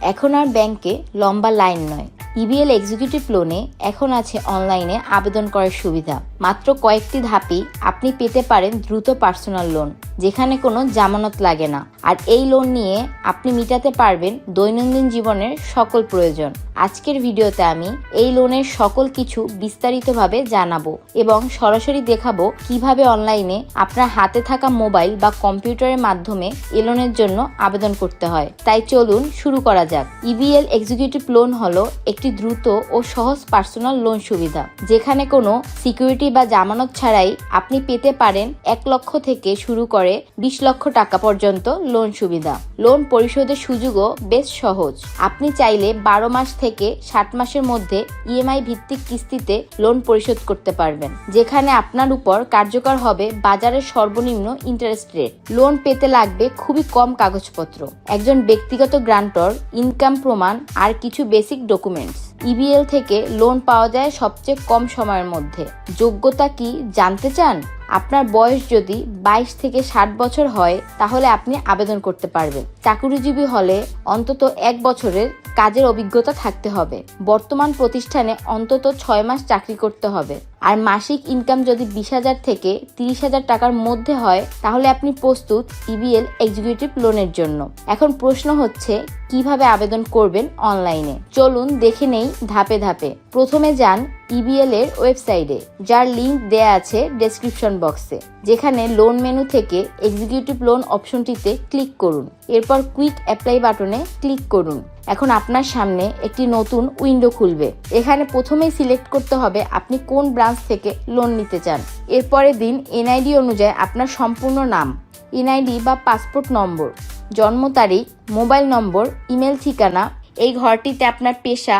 এখন আর ব্যাংকে লম্বা লাইন নয়। ইবিএল এক্সিকিউটিভ লোনে এখন আছে অনলাইনে আবেদন করার সুবিধা। মাত্র কয়েকটি ধাপেই আপনি পেতে পারেন দ্রুত পার্সোনাল লোন যেখানে কোনো জামানত লাগে না। আর এই লোন নিয়ে আপনি মিটাতে পারবেন দৈনন্দিন জীবনের সকল প্রয়োজন। আজকের ভিডিওতে আমি এই লোনের সকল কিছু বিস্তারিতভাবে জানাব এবং সরাসরি দেখাবো কীভাবে অনলাইনে আপনার হাতে থাকা মোবাইল বা কম্পিউটারের মাধ্যমে এ লোনের জন্য আবেদন করতে হয়। তাই চলুন শুরু করা যাক। ইবিএল এক্সিকিউটিভ লোন হলো একটি দ্রুত ও সহজ পার্সোনাল লোন সুবিধা, যেখানে কোনো সিকিউরিটি বা জামানত ছাড়াই আপনি পেতে পারেন এক লক্ষ থেকে শুরু করে বিশ লক্ষ টাকা পর্যন্ত লোন সুবিধা। লোন পরিশোধের সুযোগও বেশ সহজ। আপনি চাইলে বারো মাস থেকে ষাট মাসের মধ্যে ইএমআই ভিত্তিক কিস্তিতে লোন পরিশোধ করতে পারবেন, যেখানে আপনার উপর কার্যকর হবে বাজারের সর্বনিম্ন ইন্টারেস্ট রেট লোন পেতে লাগবে খুবই কম কাগজপত্র। একজন ব্যক্তিগত গ্রান্টর ইনকাম প্রমাণ আর কিছু বেসিক ডকুমেন্টস ইবিএল থেকে লোন পাওয়া যায় সবচেয়ে কম সময়ের মধ্যে। যোগ্যতা কি জানতে চান? আপনার বয়স যদি বাইশ থেকে ষাট বছর হয়, তাহলে আপনি আবেদন করতে পারবেন। চাকুরিজীবী হলে অন্তত এক বছরের কাজের অভিজ্ঞতা থাকতে হবে। বর্তমান প্রতিষ্ঠানে অন্তত ছয় মাস চাকরি করতে হবে। আর মাসিক ইনকাম যদি বিশ হাজার থেকে তিরিশ হাজার টাকার মধ্যে হয়, তাহলে আপনি প্রস্তুত ইবিএল এক্সিকিউটিভ লোনের জন্য। এখন প্রশ্ন হচ্ছে, কীভাবে আবেদন করবেন অনলাইনে? চলুন দেখে নেই ধাপে ধাপে। প্রথমে যান ইবিএল এর ওয়েবসাইটে, যার লিংক দেয়া আছে ডেসক্রিপশন বক্সে যেখানে লোন মেনু থেকে এক্সিকিউটিভ লোন অপশনটিতে ক্লিক করুন। এরপর কুইক অ্যাপ্লাই বাটনে ক্লিক করুন। এখন আপনার সামনে একটি নতুন উইন্ডো খুলবে। এখানে প্রথমেই সিলেক্ট করতে হবে আপনি কোন ব্রাঞ্চ থেকে লোন নিতে চান। এরপরে দিন এনআইডি অনুযায়ী আপনার সম্পূর্ণ নাম এনআইডি বা পাসপোর্ট নম্বর, জন্ম তারিখ মোবাইল নম্বর ইমেল ঠিকানা, এই ঘরটিতে আপনার পেশা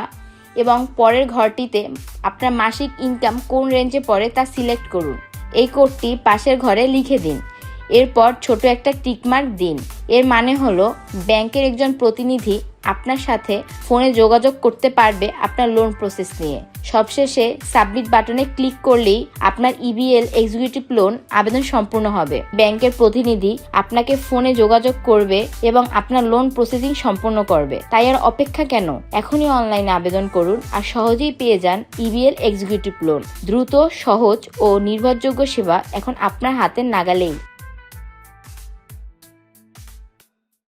এবং পরের ঘরটিতে আপনার মাসিক ইনকাম কোন রেঞ্জে পড়ে তা সিলেক্ট করুন। এই কোডটি পাশের ঘরে লিখে দিন। এরপর ছোট একটা টিকমার্ক দিন। এর মানে হলো, ব্যাংকের একজন প্রতিনিধি আপনার সাথে ফোনে যোগাযোগ করতে পারবে আপনার লোন প্রসেস নিয়ে। সবশেষে সাবমিট বাটনে ক্লিক করলেই আপনার ইবিএল এক্সিকিউটিভ লোন আবেদন সম্পূর্ণ হবে। ব্যাংকের প্রতিনিধি আপনাকে ফোনে যোগাযোগ করবে এবং আপনার লোন প্রসেসিং সম্পূর্ণ করবে। তাই আর অপেক্ষা কেন? এখনই অনলাইনে আবেদন করুন আর সহজেই পেয়ে যান ইবিএল এক্সিকিউটিভ লোন দ্রুত, সহজ ও নির্ভরযোগ্য সেবা এখন আপনার হাতের নাগালেই।